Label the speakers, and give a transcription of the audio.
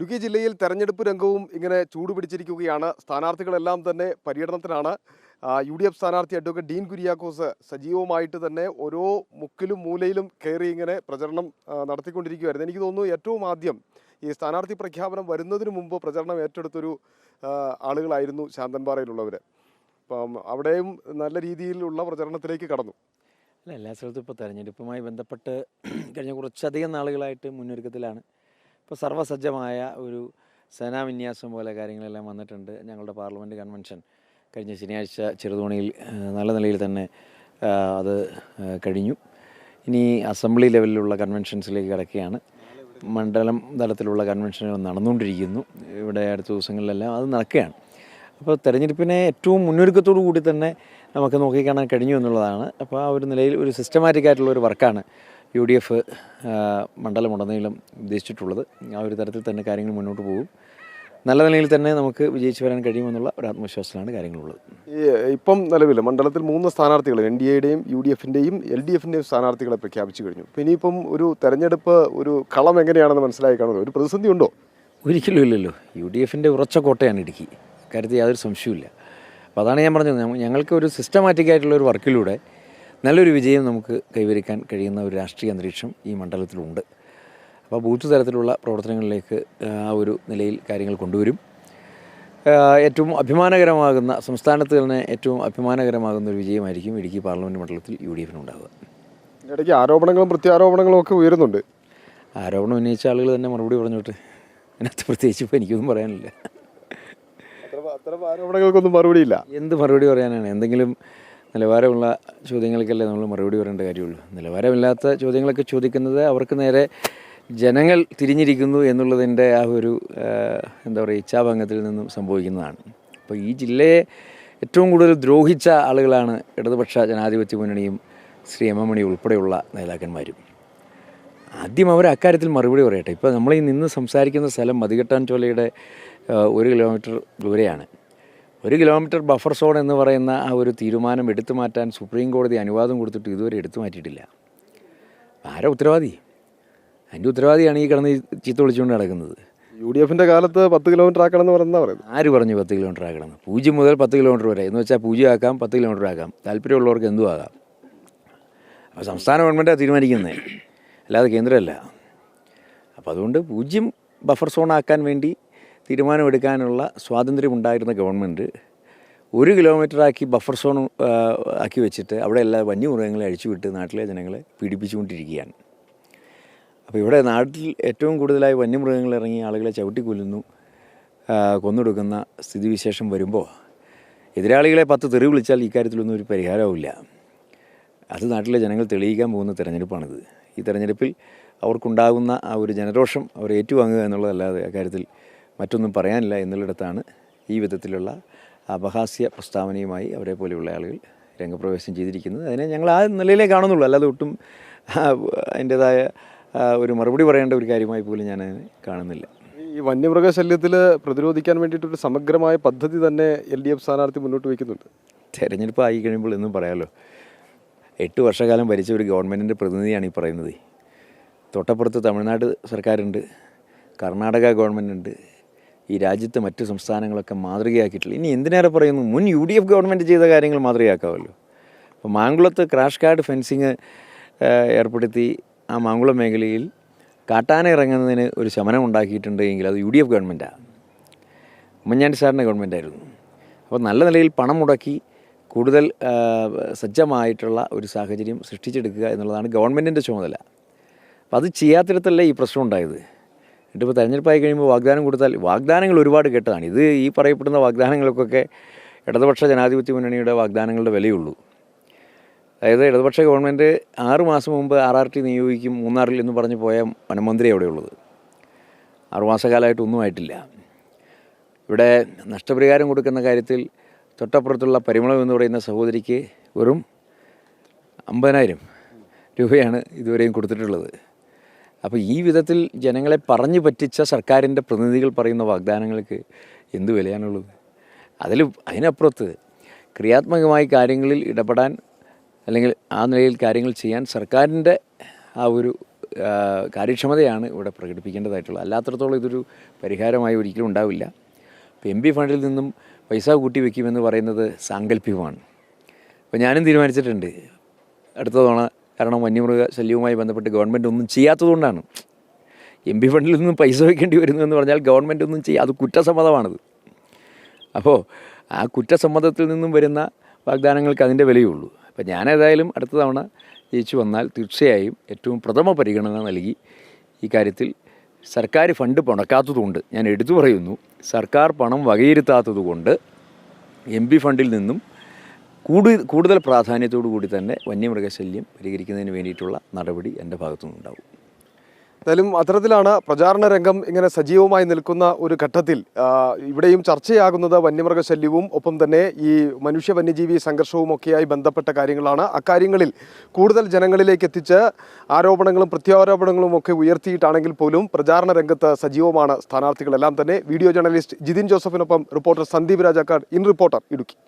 Speaker 1: ഇടുക്കി ജില്ലയിൽ തെരഞ്ഞെടുപ്പ് രംഗവും ഇങ്ങനെ ചൂടുപിടിച്ചിരിക്കുകയാണ് സ്ഥാനാർത്ഥികളെല്ലാം തന്നെ പര്യടനത്തിനാണ് യു ഡി എഫ് സ്ഥാനാർത്ഥി അഡ്വക്കേറ്റ് ഡീൻ കുര്യാക്കോസ് സജീവമായിട്ട് തന്നെ ഓരോ മുക്കിലും മൂലയിലും കയറി ഇങ്ങനെ പ്രചരണം നടത്തിക്കൊണ്ടിരിക്കുകയായിരുന്നു. എനിക്ക് തോന്നുന്നു ഏറ്റവും ആദ്യം ഈ സ്ഥാനാർത്ഥി പ്രഖ്യാപനം വരുന്നതിന് മുമ്പ് പ്രചരണം ഏറ്റെടുത്തൊരു ആളുകളായിരുന്നു ശാന്തൻപാറയിലുള്ളവർ അപ്പം അവിടെയും നല്ല രീതിയിലുള്ള പ്രചരണത്തിലേക്ക് കടന്നു.
Speaker 2: അല്ല എല്ലാ സ്ഥലത്തും ഇപ്പോൾ തെരഞ്ഞെടുപ്പുമായി ബന്ധപ്പെട്ട് കഴിഞ്ഞ കുറച്ചധികം നാളുകളായിട്ട് മുന്നൊരുക്കത്തിലാണ്. ഇപ്പോൾ സർവസജ്ജമായ ഒരു സേനാവിന്യാസം പോലെ കാര്യങ്ങളെല്ലാം വന്നിട്ടുണ്ട് ഞങ്ങളുടെ പാർലമെന്റ് കൺവെൻഷൻ. കഴിഞ്ഞ ശനിയാഴ്ച ചെറുതോണിയിൽ നല്ല നിലയിൽ തന്നെ അത് കഴിഞ്ഞു. ഇനി അസംബ്ലി ലെവലിലുള്ള കൺവെൻഷൻസിലേക്ക് കിടക്കുകയാണ്. മണ്ഡലം തലത്തിലുള്ള കൺവെൻഷനുകൾ നടന്നുകൊണ്ടിരിക്കുന്നു. ഇവിടെ അടുത്ത ദിവസങ്ങളിലെല്ലാം അത് നടക്കുകയാണ്. അപ്പോൾ തെരഞ്ഞെടുപ്പിനെ ഏറ്റവും മുന്നൊരുക്കത്തോടു കൂടി തന്നെ നമുക്ക് നോക്കിക്കാണാൻ കഴിഞ്ഞു എന്നുള്ളതാണ്. അപ്പോൾ ആ ഒരു നിലയിൽ ഒരു സിസ്റ്റമാറ്റിക് ആയിട്ടുള്ള ഒരു വർക്കാണ് യു ഡി എഫ് മണ്ഡലമുടനീളം ഉദ്ദേശിച്ചിട്ടുള്ളത്. ആ ഒരു തരത്തിൽ തന്നെ കാര്യങ്ങൾ മുന്നോട്ട് പോകും. നല്ല നിലയിൽ തന്നെ നമുക്ക് വിജയിച്ചു വരാൻ കഴിയുമെന്നുള്ള ഒരു ആത്മവിശ്വാസത്തിലാണ് കാര്യങ്ങളുള്ളത്.
Speaker 1: ഇപ്പം നിലവിൽ മണ്ഡലത്തിൽ മൂന്ന് സ്ഥാനാർത്ഥികൾ എൻ ഡി എയുടെയും യു ഡി എഫിന്റെയും എൽ ഡി എഫിന്റെയും സ്ഥാനാർത്ഥികളെ പ്രഖ്യാപിച്ചു കഴിഞ്ഞു. ഇനിയിപ്പം ഒരു തെരഞ്ഞെടുപ്പ് ഒരു കളം എങ്ങനെയാണെന്ന് മനസ്സിലായി കാണുമല്ലോ? ഒരു പ്രതിസന്ധി ഉണ്ടോ
Speaker 2: ഒരിക്കലും ഇല്ലല്ലോ. യു ഡി എഫിന്റെ ഉറച്ച കോട്ടയാണ് ഇടുക്കി. കാര്യത്തിൽ യാതൊരു സംശയവുമില്ല. അപ്പോൾ അതാണ് ഞാൻ പറഞ്ഞത്. ഞങ്ങൾക്ക് ഒരു സിസ്റ്റമാറ്റിക് ആയിട്ടുള്ള ഒരു വർക്കിലൂടെ നല്ലൊരു വിജയം നമുക്ക് കൈവരിക്കാൻ കഴിയുന്ന ഒരു രാഷ്ട്രീയ അന്തരീക്ഷം ഈ മണ്ഡലത്തിലുണ്ട്. അപ്പോൾ ബൂത്ത് തലത്തിലുള്ള പ്രവർത്തനങ്ങളിലേക്ക് ആ ഒരു നിലയിൽ കാര്യങ്ങൾ കൊണ്ടുവരും. ഏറ്റവും അഭിമാനകരമാകുന്ന സംസ്ഥാനത്ത് തന്നെ ഏറ്റവും അഭിമാനകരമാകുന്ന ഒരു വിജയമായിരിക്കും ഇടുക്കി പാർലമെന്റ് മണ്ഡലത്തിൽ യു ഡി എഫിനുണ്ടാവുക
Speaker 1: ഇടയ്ക്ക് ആരോപണങ്ങളും പ്രത്യാരോപണങ്ങളും ഒക്കെ ഉയരുന്നുണ്ട്.
Speaker 2: ആരോപണം ഉന്നയിച്ച ആളുകൾ തന്നെ മറുപടി പറഞ്ഞോട്ട് അതിനകത്ത് പ്രത്യേകിച്ച് ഇപ്പോൾ എനിക്കൊന്നും പറയാനില്ല.
Speaker 1: അത്ര ആരോപണങ്ങൾക്കൊന്നും മറുപടിയില്ല.
Speaker 2: എന്ത് മറുപടി പറയാനാണ്? എന്തെങ്കിലും നിലവാരമുള്ള ചോദ്യങ്ങൾക്കല്ലേ നമ്മൾ മറുപടി പറയേണ്ട കാര്യമുള്ളൂ. നിലവാരമില്ലാത്ത ചോദ്യങ്ങളൊക്കെ ചോദിക്കുന്നത് അവർക്ക് നേരെ ജനങ്ങൾ തിരിഞ്ഞിരിക്കുന്നു എന്നുള്ളതിന്റെ ആ ഒരു എന്താ പറയുക ഇച്ഛാഭംഗത്തിൽ നിന്നും സംഭവിക്കുന്നതാണ്. അപ്പോൾ ഈ ജില്ലയെ ഏറ്റവും കൂടുതൽ ദ്രോഹിച്ച ആളുകളാണ് ഇടതുപക്ഷ ജനാധിപത്യ മുന്നണിയും ശ്രീ എം എം മണി ഉൾപ്പെടെയുള്ള നേതാക്കന്മാരും. ആദ്യം അവർ അക്കാര്യത്തിൽ മറുപടി പറയട്ടെ. ഇപ്പോൾ നമ്മൾ ഈ നിന്ന് സംസാരിക്കുന്ന സ്ഥലം മതികെട്ടാൻ ചോലയുടെ ഒരു കിലോമീറ്റർ ദൂരെയാണ്. ഒരു കിലോമീറ്റർ ബഫർ സോൺ എന്ന് പറയുന്ന ആ ഒരു തീരുമാനം എടുത്തു മാറ്റാൻ സുപ്രീം കോടതി അനുവാദം കൊടുത്തിട്ട് ഇതുവരെ എടുത്തു മാറ്റിയിട്ടില്ല. ആരാ ഉത്തരവാദി? അതിന്റെ ഉത്തരവാദിയാണ് ഈ കിടന്ന് ചീത്ത വിളിച്ചുകൊണ്ട് നടക്കുന്നത്.
Speaker 1: യു ഡി എഫിന്റെ കാലത്ത് പത്ത് കിലോമീറ്റർ ആക്കണം എന്ന് പറയുന്ന പറയുന്നത്.
Speaker 2: ആര് പറഞ്ഞു പത്ത് കിലോമീറ്റർ ആക്കണം പൂജ്യം മുതൽ പത്ത് കിലോമീറ്റർ വരെ. എന്ന് വെച്ചാൽ പൂജ്യം ആക്കാം പത്ത് കിലോമീറ്റർ ആക്കാം. താല്പര്യമുള്ളവർക്ക് എന്തും ആകാം. അപ്പോൾ സംസ്ഥാന ഗവൺമെന്റാണ് തീരുമാനിക്കുന്നത് അല്ലാതെ കേന്ദ്രമല്ല. അപ്പോൾ അതുകൊണ്ട് പൂജ്യം ബഫർ സോൺ ആക്കാൻ വേണ്ടി തീരുമാനമെടുക്കാനുള്ള സ്വാതന്ത്ര്യമുണ്ടായിരുന്ന ഗവൺമെന്റ് ഒരു കിലോമീറ്റർ ആക്കി ബഫർ സോൺ ആക്കി വെച്ചിട്ട് അവിടെ എല്ലാ വന്യമൃഗങ്ങളെ അഴിച്ചുവിട്ട് നാട്ടിലെ ജനങ്ങളെ പീഡിപ്പിച്ചുകൊണ്ടിരിക്കുകയാണ്. അപ്പോൾ ഇവിടെ നാട്ടിൽ ഏറ്റവും കൂടുതലായി വന്യമൃഗങ്ങൾ ഇറങ്ങി ആളുകളെ ചവിട്ടിക്കൊല്ലുന്നു കൊന്നൊടുക്കുന്ന സ്ഥിതിവിശേഷം വരുമ്പോൾ എതിരാളികളെ പത്ത് തെറി വിളിച്ചാൽ ഇക്കാര്യത്തിലൊന്നും ഒരു പരിഹാരവുമില്ല. അത് നാട്ടിലെ ജനങ്ങൾ തെളിയിക്കാൻ പോകുന്ന തിരഞ്ഞെടുപ്പാണിത്. ഈ തെരഞ്ഞെടുപ്പിൽ അവർക്കുണ്ടാകുന്ന ആ ഒരു ജനരോഷം അവർ ഏറ്റുവാങ്ങുക എന്നുള്ളതല്ലാതെ അക്കാര്യത്തിൽ മറ്റൊന്നും പറയാനില്ല എന്നുള്ളിടത്താണ് ഈ വിധത്തിലുള്ള അപഹാസ്യ പ്രസ്താവനയുമായി അവരെ പോലെയുള്ള ആളുകൾ രംഗപ്രവേശം ചെയ്തിരിക്കുന്നത്. അതിനെ ഞങ്ങൾ ആ നിലയിലേ കാണുന്നുള്ളൂ. അല്ലാതെ ഒട്ടും അതിന്റേതായ ഒരു മറുപടി പറയേണ്ട ഒരു കാര്യമായി പോലും ഞാൻ കാണുന്നില്ല.
Speaker 1: ഈ വന്യമൃഗ ശല്യത്തിൽ പ്രതിരോധിക്കാൻ വേണ്ടിയിട്ടൊരു സമഗ്രമായ പദ്ധതി തന്നെ എൽ ഡി എഫ് സ്ഥാനാർത്ഥി മുന്നോട്ട് വയ്ക്കുന്നുണ്ട്.
Speaker 2: തെരഞ്ഞെടുപ്പ് ആയി കഴിയുമ്പോൾ എന്നും പറയാമല്ലോ എട്ട് വർഷക്കാലം ഭരിച്ച ഒരു ഗവൺമെന്റിന്റെ പ്രതിനിധിയാണ് ഈ പറയുന്നത്. തൊട്ടപ്പുറത്ത് തമിഴ്നാട് സർക്കാരുണ്ട് കർണാടക ഗവൺമെന്റ് ഉണ്ട് ഈ രാജ്യത്തെ മറ്റു സംസ്ഥാനങ്ങളൊക്കെ മാതൃകയാക്കിയിട്ടില്ല. ഇനി എന്തിനേറെ പറയുന്നു? മുൻ യു ഡി എഫ് ഗവൺമെന്റ് ചെയ്ത കാര്യങ്ങൾ മാതൃകയാക്കാമല്ലോ. അപ്പോൾ മാങ്കുളത്ത് ക്രാഷ് കാർഡ് ഫെൻസിങ് ഏർപ്പെടുത്തി ആ മാങ്കുളം മേഖലയിൽ കാട്ടാന ഇറങ്ങുന്നതിന് ഒരു ശമനം ഉണ്ടാക്കിയിട്ടുണ്ട് എങ്കിൽ അത് യു ഡി എഫ് ഗവൺമെന്റാണ് ഉമ്മൻചാണ്ടി സാറിന്റെ ഗവൺമെന്റായിരുന്നു അപ്പോൾ നല്ല നിലയിൽ പണം മുടക്കി കൂടുതൽ സജ്ജമായിട്ടുള്ള ഒരു സാഹചര്യം സൃഷ്ടിച്ചെടുക്കുക എന്നുള്ളതാണ് ഗവൺമെന്റിന്റെ ചുമതല. അപ്പോൾ അത് ചെയ്യാത്തിടത്തല്ലേ ഈ പ്രശ്നം ഉണ്ടായത്? എന്നിട്ടിപ്പോൾ തെരഞ്ഞെടുപ്പായി കഴിയുമ്പോൾ വാഗ്ദാനം കൊടുത്താൽ വാഗ്ദാനങ്ങൾ ഒരുപാട് കേട്ടതാണ്. ഇത് ഈ പറയപ്പെടുന്ന വാഗ്ദാനങ്ങൾക്കൊക്കെ ഇടതുപക്ഷ ജനാധിപത്യ മുന്നണിയുടെ വാഗ്ദാനങ്ങളുടെ വിലയുള്ളൂ. അതായത് ഇടതുപക്ഷ ഗവൺമെന്റ് ആറ് മാസം മുമ്പ് ആർ ആർ ടി നിയോഗിക്കും മൂന്നാറിൽ എന്ന് പറഞ്ഞ് പോയ വനമന്ത്രി എവിടെയുള്ളത് ആറുമാസക്കാലമായിട്ട് ഒന്നും ആയിട്ടില്ല. ഇവിടെ നഷ്ടപരിഹാരം കൊടുക്കുന്ന കാര്യത്തിൽ തൊട്ടപ്പുറത്തുള്ള പരിമളം എന്ന് പറയുന്ന സഹോദരിക്ക് വെറും അമ്പതിനായിരം രൂപയാണ് ഇതുവരെയും കൊടുത്തിട്ടുള്ളത്. അപ്പോൾ ഈ വിധത്തിൽ ജനങ്ങളെ പറഞ്ഞു പറ്റിച്ച സർക്കാരിന്റെ പ്രതിനിധികൾ പറയുന്ന വാഗ്ദാനങ്ങൾക്ക് എന്ത് വിലയാണുള്ളത്? അതിൽ അതിനപ്പുറത്ത് ക്രിയാത്മകമായി കാര്യങ്ങളിൽ ഇടപെടാൻ അല്ലെങ്കിൽ ആ നിലയിൽ കാര്യങ്ങൾ ചെയ്യാൻ സർക്കാരിന്റെ ആ ഒരു കാര്യക്ഷമതയാണ് ഇവിടെ പ്രകടിപ്പിക്കേണ്ടതായിട്ടുള്ളത്. അല്ലാത്തടത്തോളം ഇതൊരു പരിഹാരമായി ഒരിക്കലും ഉണ്ടാവില്ല. ഇപ്പോൾ എം പി ഫണ്ടിൽ നിന്നും പൈസ കൂട്ടി വയ്ക്കുമെന്ന് പറയുന്നത് സാങ്കല്പികമാണ്. അപ്പോൾ ഞാനും തീരുമാനിച്ചിട്ടുണ്ട്. അടുത്ത തവണ കാരണം വന്യമൃഗ ശല്യവുമായി ബന്ധപ്പെട്ട് ഗവൺമെന്റ് ഒന്നും ചെയ്യാത്തതുകൊണ്ടാണ്. എം പി ഫണ്ടിൽ നിന്നും പൈസ വയ്ക്കേണ്ടി വരുന്നു എന്ന് പറഞ്ഞാൽ ഗവൺമെന്റ് ഒന്നും ചെയ്യുക അത് കുറ്റസമ്മതമാണത്. അപ്പോൾ ആ കുറ്റസമ്മതത്തിൽ നിന്നും വരുന്ന വാഗ്ദാനങ്ങൾക്ക് അതിന്റെ വിലയുള്ളൂ. അപ്പോൾ ഞാനേതായാലും അടുത്ത തവണ ജയിച്ചു വന്നാൽ തീർച്ചയായും ഏറ്റവും പ്രഥമ പരിഗണന നൽകി ഈ കാര്യത്തിൽ സർക്കാർ ഫണ്ട് പുണക്കാത്തതുകൊണ്ട് ഞാൻ എടുത്തു പറയുന്നു സർക്കാർ പണം വകയിരുത്താത്തതുകൊണ്ട് എം പി ഫണ്ടിൽ നിന്നും കൂടുതൽ കൂടുതൽ പ്രാധാന്യത്തോടു കൂടി തന്നെ വന്യമൃഗശല്യം പരിഹരിക്കുന്നതിന് വേണ്ടിയിട്ടുള്ള നടപടി എന്റെ ഭാഗത്തു നിന്നുണ്ടാവും
Speaker 1: എന്തായാലും അത്തരത്തിലാണ് പ്രചാരണ രംഗം ഇങ്ങനെ സജീവമായി നിൽക്കുന്ന ഒരു ഘട്ടത്തിൽ ഇവിടെയും ചർച്ചയാകുന്നത് വന്യമൃഗശല്യവും ഒപ്പം തന്നെ ഈ മനുഷ്യ വന്യജീവി സംഘർഷവും ഒക്കെയായി ബന്ധപ്പെട്ട കാര്യങ്ങളാണ്. അക്കാര്യങ്ങളിൽ കൂടുതൽ ജനങ്ങളിലേക്ക് എത്തിച്ച് ആരോപണങ്ങളും പ്രത്യാരോപണങ്ങളും ഒക്കെ ഉയർത്തിയിട്ടാണെങ്കിൽ പോലും പ്രചാരണ രംഗത്ത് സജീവമാണ് സ്ഥാനാർത്ഥികളെല്ലാം തന്നെ. Video journalist Jithin ജോസഫിനൊപ്പം reporter Sandeep Rajakkad. In reporter Idukki.